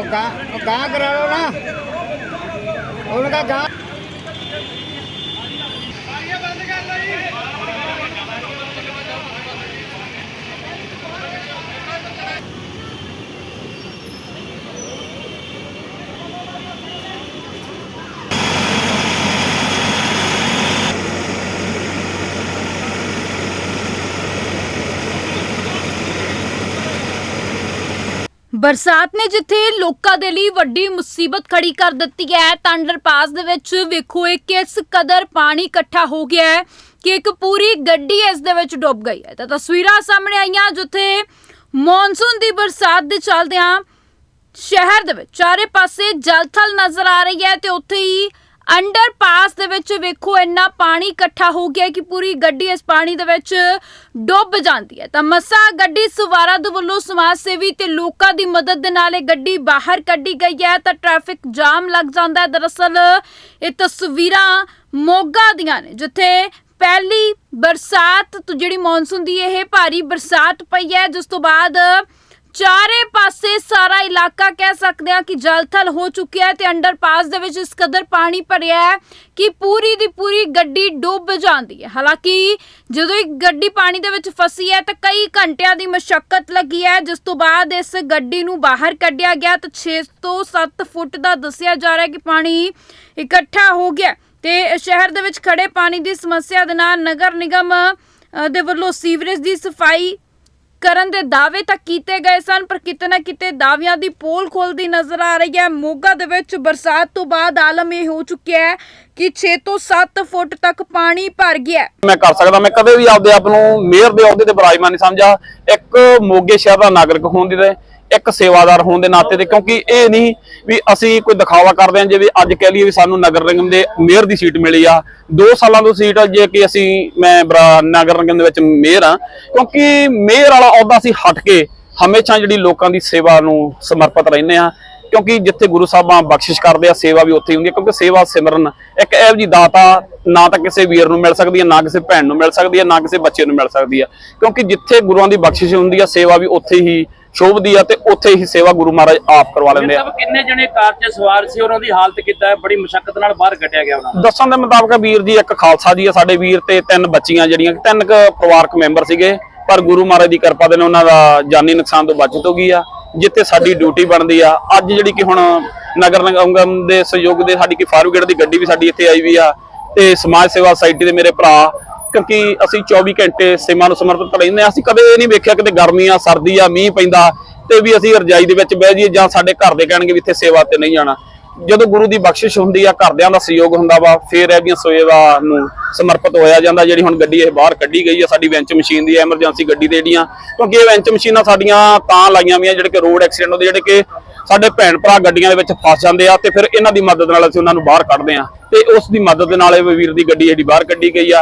ਉਹ ਗਾਂ ਕਰਾ ਲਓ ਨਾ। ਉਹਨਾਂ ਦਾ ਗਾਂ ਬਰਸਾਤ ਨੇ ਜਿੱਥੇ ਲੋਕਾਂ ਦੇ ਲਈ ਵੱਡੀ ਮੁਸੀਬਤ ਖੜੀ ਕਰ ਦਿੱਤੀ ਹੈ ਤਾਂ ਅੰਡਰਪਾਸ ਦੇ ਵਿੱਚ ਵੇਖੋ ਇਹ ਕਿਸ ਕਦਰ ਪਾਣੀ ਇਕੱਠਾ ਹੋ ਗਿਆ ਹੈ ਕਿ ਇੱਕ ਪੂਰੀ ਗੱਡੀ ਇਸ ਦੇ ਵਿੱਚ ਡੁੱਬ ਗਈ ਹੈ। ਤਾਂ ਤਸਵੀਰਾਂ ਸਾਹਮਣੇ ਆਈਆਂ ਜਿੱਥੇ ਮੌਨਸੂਨ ਦੀ ਬਰਸਾਤ ਦੇ ਚੱਲਦਿਆਂ ਸ਼ਹਿਰ ਦੇ ਵਿੱਚ ਚਾਰੇ ਪਾਸੇ ਜਲਥਲ ਨਜ਼ਰ ਆ ਰਹੀ ਹੈ ਤੇ ਉੱਥੇ ਹੀ ਅੰਡਰਪਾਸ ਦੇ ਵਿੱਚ ਵੇਖੋ ਇੰਨਾ ਪਾਣੀ ਇਕੱਠਾ ਹੋ ਗਿਆ ਕਿ ਪੂਰੀ ਗੱਡੀ ਇਸ ਪਾਣੀ ਦੇ ਵਿੱਚ ਡੁੱਬ ਜਾਂਦੀ ਹੈ। ਤਾਂ ਮਸਾ ਗੱਡੀ ਸਵਾਰਾਂ ਦੇ ਵੱਲੋਂ ਸਮਾਜ ਸੇਵੀ ਤੇ ਲੋਕਾਂ ਦੀ ਮਦਦ ਦੇ ਨਾਲ ਇਹ ਗੱਡੀ ਬਾਹਰ ਕੱਢੀ ਗਈ ਹੈ ਤਾਂ ਟ੍ਰੈਫਿਕ ਜਾਮ ਲੱਗ ਜਾਂਦਾ ਹੈ। ਦਰਅਸਲ ਇਹ ਤਸਵੀਰਾਂ ਮੋਗਾ ਦੀਆਂ ਨੇ, ਜਿੱਥੇ ਪਹਿਲੀ ਬਰਸਾਤ, ਜਿਹੜੀ ਮੌਨਸੂਨ ਦੀ ਇਹ ਭਾਰੀ ਬਰਸਾਤ ਪਈ ਹੈ, ਜਿਸ ਤੋਂ ਬਾਅਦ ਚਾਰੇ ਪਾਸੇ ਸਾਰਾ ਇਲਾਕਾ ਕਹਿ ਸਕਦੇ ਆ ਕਿ ਜਲਥਲ ਹੋ ਚੁੱਕਿਆ ਹੈ ਤੇ ਅੰਡਰਪਾਸ ਦੇ ਵਿੱਚ ਇਸ ਕਦਰ ਪਾਣੀ ਭਰਿਆ ਹੈ ਕਿ ਪੂਰੀ ਦੀ ਪੂਰੀ ਗੱਡੀ ਡੁੱਬ ਜਾਂਦੀ ਹੈ। ਹਾਲਾਂਕਿ ਜਦੋਂ ਇੱਕ ਗੱਡੀ ਪਾਣੀ ਦੇ ਵਿੱਚ ਫਸੀ ਹੈ ਤਾਂ ਕਈ ਘੰਟਿਆਂ ਦੀ ਮਸ਼ੱਕਤ ਲੱਗੀ ਹੈ। ਜਿਸ ਤੋਂ ਬਾਅਦ ਇਸ ਗੱਡੀ ਨੂੰ ਬਾਹਰ ਕੱਢਿਆ ਗਿਆ ਤਾਂ 6 ਤੋਂ 7 ਫੁੱਟ ਦਾ ਦੱਸਿਆ ਜਾ ਰਿਹਾ ਹੈ ਕਿ ਪਾਣੀ ਇਕੱਠਾ ਹੋ ਗਿਆ ਤੇ ਸ਼ਹਿਰ ਦੇ ਵਿੱਚ ਖੜੇ ਪਾਣੀ ਦੀ ਸਮੱਸਿਆ ਦੇ ਨਾਲ ਨਗਰ ਨਿਗਮ ਦੇ ਵੱਲੋਂ ਸੀਵਰੇਜ ਦੀ ਸਫ਼ਾਈ ਕਰਨ ਦੇ ਦਾਅਵੇ ਤਾਂ ਕੀਤੇ ਗਏ ਸਨ, ਪਰ ਕਿਤੇ ਨਾ ਕਿਤੇ ਦਾਅਵਿਆਂ ਦੀ ਪੋਲ ਖੋਲਦੀ ਨਜ਼ਰ ਆ ਰਹੀ ਹੈ। ਮੋਗਾ ਦੇ ਵਿੱਚ ਬਰਸਾਤ ਤੋਂ ਬਾਅਦ ਆਲਮ ਇਹ ਹੋ ਚੁੱਕਿਆ ਹੈ ਕਿ 6 ਤੋਂ 7 ਫੁੱਟ ਤੱਕ ਪਾਣੀ ਭਰ ਗਿਆ ਮੈਂ ਕਰ ਸਕਦਾ, ਮੈਂ ਕਦੇ ਵੀ ਆਪਦੇ ਆਪ ਨੂੰ ਮੇਅਰ ਦੇ ਅਹੁਦੇ ਤੇ ਬਰਾਜਮਾਨ ਨਹੀਂ ਸਮਝਾ ਇੱਕ ਮੋਗੇ ਸ਼ਹਿਰ ਦਾ ਨਾਗਰਿਕ ਹੋਣ ਦੇ ਇੱਕ ਸੇਵਾਦਾਰ ਹੋਣ ਦੇ ਨਾਤੇ ਤੇ, ਕਿਉਂਕਿ ਇਹ ਨਹੀਂ ਵੀ ਅਸੀਂ ਕੋਈ ਦਿਖਾਵਾ ਕਰਦੇ ਹਾਂ, ਜਿਵੇਂ ਅੱਜ ਕਹਿ ਲਈਏ ਵੀ ਸਾਨੂੰ ਨਗਰ ਨਿਗਮ ਦੇ ਮੇਅਰ ਦੀ ਸੀਟ ਮਿਲੀ ਆ। 2 ਸਾਲਾਂ ਤੋਂ ਸੀਟ ਜੇ ਕਿ ਅਸੀਂ, ਮੈਂ ਬਰਾ- ਨਗਰ ਨਿਗਮ ਦੇ ਵਿੱਚ ਮੇਅਰ ਆ, ਕਿਉਂਕਿ ਮੇਅਰ ਵਾਲਾ ਅਹੁਦਾ ਅਸੀਂ ਹਟ ਕੇ ਹਮੇਸ਼ਾ ਜਿਹੜੀ ਲੋਕਾਂ ਦੀ ਸੇਵਾ ਨੂੰ ਸਮਰਪਿਤ ਰਹਿੰਦੇ ਆ ਕਿਉਂਕਿ ਜਿੱਥੇ ਗੁਰੂ ਸਾਹਿਬਾਂ ਬਖਸ਼ਿਸ਼ ਕਰਦੇ ਆ, ਸੇਵਾ ਵੀ ਉੱਥੇ ਹੀ ਹੁੰਦੀ ਹੈ ਕਿਉਂਕਿ ਸੇਵਾ ਸਿਮਰਨ ਇੱਕ ਇਹੋ ਜੀ ਦਾਤਾ ਨਾ ਤਾਂ ਕਿਸੇ ਵੀਰ ਨੂੰ ਮਿਲ ਸਕਦੀ ਹੈ ਨਾ ਕਿਸੇ ਭੈਣ ਨੂੰ ਮਿਲ ਸਕਦੀ ਹੈ ਨਾ ਕਿਸੇ ਬੱਚੇ ਨੂੰ ਮਿਲ ਸਕਦੀ ਹੈ ਕਿਉਂਕਿ ਜਿੱਥੇ ਗੁਰੂਆਂ ਦੀ ਬਖਸ਼ਿਸ਼ ਹੁੰਦੀ ਹੈ ਸੇਵਾ ਵੀ ਉੱਥੇ ਹੀ ਸ਼ੋਭਦੀ ਆ ਤੇ ਉੱਥੇ ਹੀ ਸੇਵਾ ਗੁਰੂ ਮਹਾਰਾਜ ਆਪ ਕਰਵਾ ਲੈਂਦੇ ਆ। ਕਿੰਨੇ ਜਣੇ ਕਾਰ 'ਚ ਸਵਾਰ ਸੀ ਉਹਨਾਂ ਦੀ ਹਾਲਤ ਕਿੱਦਾਂ ਹੈ? ਬੜੀ ਮੁਸ਼ਕਲ ਨਾਲ ਬਾਹਰ ਕੱਢਿਆ ਗਿਆ ਉਹਨਾਂ ਨੂੰ। ਦੱਸਣ ਦੇ ਮੁਤਾਬਕ ਵੀਰ ਜੀ ਇੱਕ ਖਾਲਸਾ ਜੀ ਆ ਸਾਡੇ ਵੀਰ ਤੇ ਤਿੰਨ ਬੱਚੀਆਂ ਜਿਹੜੀਆਂ ਤਿੰਨ ਕ ਪਰਿਵਾਰਕ ਮੈਂਬਰ ਸੀਗੇ ਪਰ ਗੁਰੂ ਮਹਾਰਾਜ ਦੀ ਕਿਰਪਾ ਦੇ ਨਾਲ ਉਹਨਾਂ ਦਾ ਜਾਨੀ ਨੁਕਸਾਨ ਤੋਂ ਬਚਤ ਹੋ ਗਈ ਆ ਜਿੱਥੇ ਸਾਡੀ ਡਿਊਟੀ ਬਣਦੀ ਆ। ਅੱਜ ਜਿਹੜੀ ਕਿ ਹੁਣ ਨਗਰ ਨਿਗਮ ਦੇ ਸਹਿਯੋਗ ਦੇ ਸਾਡੀ ਕਿ ਫਾਰੂਗੇਟ ਦੀ ਗੱਡੀ ਵੀ ਸਾਡੀ ਇੱਥੇ ਆਈ ਵੀ ਆ ਤੇ ਸਮਾਜ ਸੇਵਾ ਸੁਸਾਇਟੀ ਦੇ ਮੇਰੇ ਭਰਾ ਕਿਉਂਕਿ ਅਸੀਂ 24 ਘੰਟੇ ਸੇਵਾ ਨੂੰ ਸਮਰਪਿਤ ਰਹਿੰਦੇ ਆ ਅਸੀਂ ਕਦੇ ਇਹ ਨਹੀਂ ਵੇਖਿਆ ਕਿਤੇ ਗਰਮੀ ਆ, ਸਰਦੀ ਆ, ਮੀਂਹ ਪੈਂਦਾ ਤੇ ਵੀ ਅਸੀਂ ਰਜਾਈ ਦੇ ਵਿੱਚ ਬਹਿ ਜਾਈਏ ਜਾਂ ਸਾਡੇ ਘਰ ਦੇ ਕਹਿਣਗੇ ਵੀ ਇੱਥੇ ਸੇਵਾ ਤੇ ਨਹੀਂ ਜਾਣਾ। ਜਦੋਂ ਗੁਰੂ ਦੀ ਬਖਸ਼ਿਸ਼ ਹੁੰਦੀ ਆ, ਘਰਦਿਆਂ ਦਾ ਸਹਿਯੋਗ ਹੁੰਦਾ ਵਾ, ਫਿਰ ਇਹਦੀਆਂ ਸੇਵਾ ਨੂੰ ਸਮਰਪਿਤ ਹੋਇਆ ਜਾਂਦਾ, ਜਿਹੜੀ ਹੁਣ ਗੱਡੀ ਇਹ ਬਾਹਰ ਕੱਢੀ ਗਈ ਆ, ਸਾਡੀ ਵੈਂਚ ਮਸ਼ੀਨ ਦੀ ਐਮਰਜੈਂਸੀ ਗੱਡੀ ਦੇ ਜਿਹੜੀਆਂ ਕਿਉਂਕਿ ਇਹ ਵੈਂਚ ਮਸ਼ੀਨਾਂ ਸਾਡੀਆਂ ਤਾਂ ਲਾਈਆਂ ਵੀਆਂ ਜਿਹੜੇ ਕਿ ਰੋਡ ਐਕਸੀਡੈਂਟ ਹੁੰਦੇ, ਜਿਹੜੇ ਕਿ ਸਾਡੇ ਭੈਣ ਭਰਾ ਗੱਡੀਆਂ ਦੇ ਵਿੱਚ ਫਸ ਜਾਂਦੇ ਆ ਤੇ ਫਿਰ ਇਹਨਾਂ ਦੀ ਮਦਦ ਨਾਲ ਅਸੀਂ ਉਹਨਾਂ ਨੂੰ ਬਾਹਰ ਕੱਢਦੇ ਆ। ਤੇ ਉਸ ਦੀ ਮਦਦ ਦੇ ਨਾਲ ਇਹ ਵੀਰ ਦੀ ਗੱਡੀ ਜਿਹੜੀ ਬਾਹਰ ਕੱਢੀ ਗਈ ਆ।